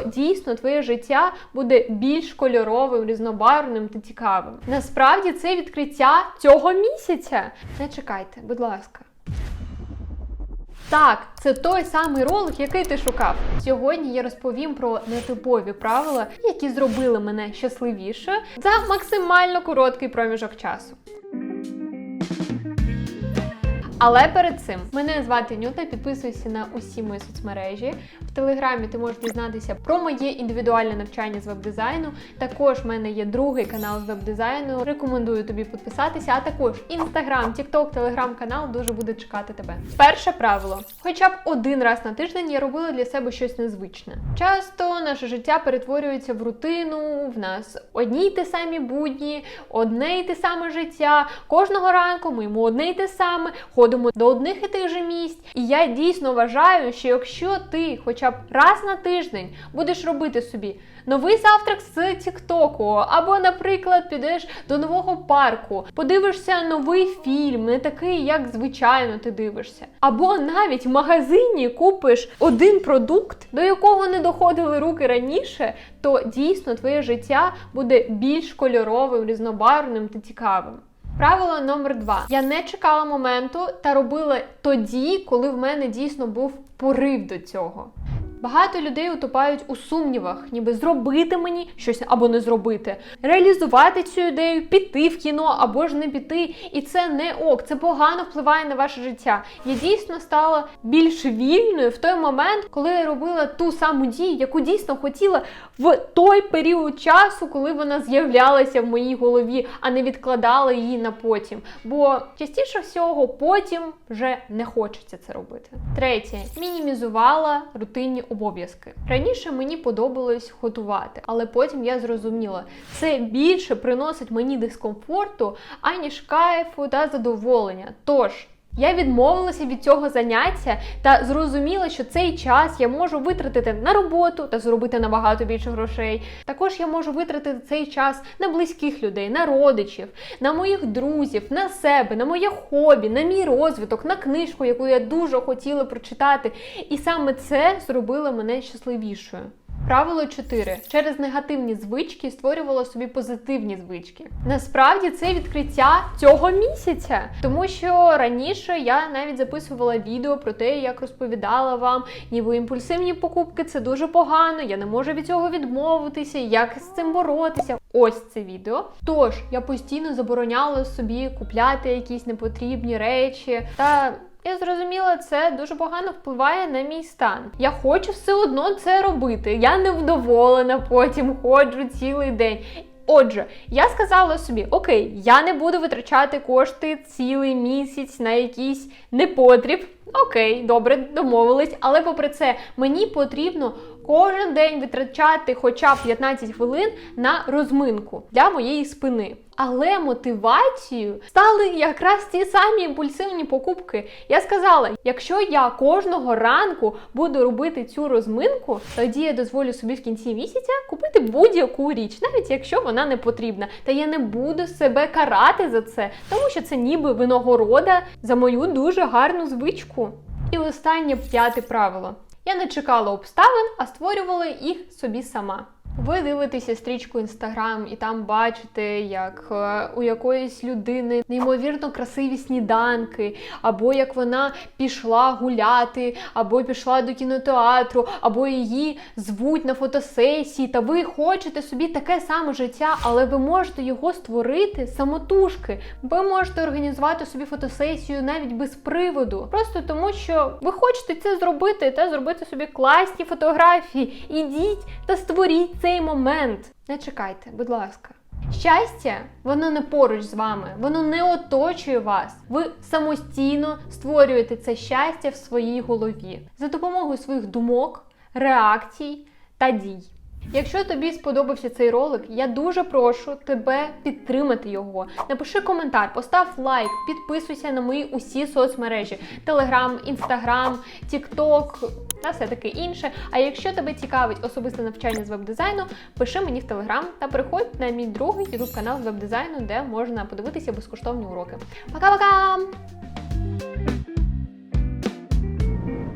дійсно твоє життя буде більш кольоровим, різнобарвним та цікавим. Насправді це відкриття цього місяця. Не чекайте, будь ласка. Так, це той самий ролик, який ти шукав. Сьогодні я розповім про нетипові правила, які зробили мене щасливіше за максимально короткий проміжок часу. Але перед цим мене звати Нюта. Підписуйся на усі мої соцмережі. В телеграмі ти можеш дізнатися про моє індивідуальне навчання з веб-дизайну. Також в мене є другий канал з веб-дизайну. Рекомендую тобі підписатися. А також інстаграм, тікток, телеграм-канал дуже буде чекати тебе. Перше правило: хоча б один раз на тиждень я робила для себе щось незвичне. Часто наше життя перетворюється в рутину. В нас одні й те самі будні, одне й те саме життя. Кожного ранку ми йому одне й те саме ходимо до одних і тих же місць. І я дійсно вважаю, що якщо ти хоча б раз на тиждень будеш робити собі новий завтрак з Тіктоку, або, наприклад, підеш до нового парку, подивишся новий фільм, не такий, як звичайно ти дивишся. Або навіть в магазині купиш один продукт, до якого не доходили руки раніше, то дійсно твоє життя буде більш кольоровим, різнобарвним та цікавим. Правило номер два. Я не чекала моменту та робила тоді, коли в мене дійсно був порив до цього. Багато людей утопають у сумнівах, ніби зробити мені щось або не зробити, реалізувати цю ідею, піти в кіно або ж не піти. І це не ок, це погано впливає на ваше життя. Я дійсно стала більш вільною в той момент, коли я робила ту саму дію, яку дійсно хотіла в той період часу, коли вона з'являлася в моїй голові, а не відкладала її на потім. Бо частіше всього потім вже не хочеться це робити. Третє мінімізувала рутинні обов'язки. Раніше мені подобалось готувати, але потім я зрозуміла, це більше приносить мені дискомфорту, аніж кайфу та задоволення. Тож. Я відмовилася від цього заняття та зрозуміла, що цей час я можу витратити на роботу та зробити набагато більше грошей. Також я можу витратити цей час на близьких людей, на родичів, на моїх друзів, на себе, на моє хобі, на мій розвиток, на книжку, яку я дуже хотіла прочитати. І саме це зробило мене щасливішою. Правило 4. Через негативні звички створювала собі позитивні звички. Насправді це відкриття цього місяця, тому що раніше я навіть записувала відео про те, як розповідала вам, ніби імпульсивні покупки це дуже погано, я не можу від цього відмовитися, як з цим боротися. Ось це відео. Тож я постійно забороняла собі купляти якісь непотрібні речі та. Я зрозуміла, це дуже погано впливає на мій стан. Я хочу все одно це робити. Я невдоволена, потім ходжу цілий день. Отже, я сказала собі: Окей, я не буду витрачати кошти цілий місяць на якийсь непотріб. Окей, добре, домовились, але попри це мені потрібно кожен день витрачати хоча б 15 хвилин на розминку для моєї спини. Але мотивацією стали якраз ті самі імпульсивні покупки. Я сказала: якщо я кожного ранку буду робити цю розминку, тоді я дозволю собі в кінці місяця купити будь-яку річ, навіть якщо вона не потрібна. Та я не буду себе карати за це, тому що це ніби винагорода за мою дуже гарну звичку. І останнє п'яте правило. Я не чекала обставин, а створювала їх собі сама. Ви дивитеся стрічку інстаграм і там бачите, як е, у якоїсь людини неймовірно красиві сніданки, або як вона пішла гуляти, або пішла до кінотеатру, або її звуть на фотосесії. Та ви хочете собі таке саме життя, але ви можете його створити самотужки. Ви можете організувати собі фотосесію навіть без приводу, просто тому, що ви хочете це зробити та зробити собі класні фотографії. Ідіть та створіть цей момент. Не чекайте, будь ласка. Щастя, воно не поруч з вами, воно не оточує вас. Ви самостійно створюєте це щастя в своїй голові за допомогою своїх думок, реакцій та дій. Якщо тобі сподобався цей ролик, я дуже прошу тебе підтримати його. Напиши коментар, постав лайк, підписуйся на мої усі соцмережі: Телеграм, Інстаграм, Тікток все таке інше. А якщо тебе цікавить особисте навчання з веб-дизайну, пиши мені в Телеграм та приходь на мій другий ютуб канал з веб-дизайну, де можна подивитися безкоштовні уроки. Пока-пока!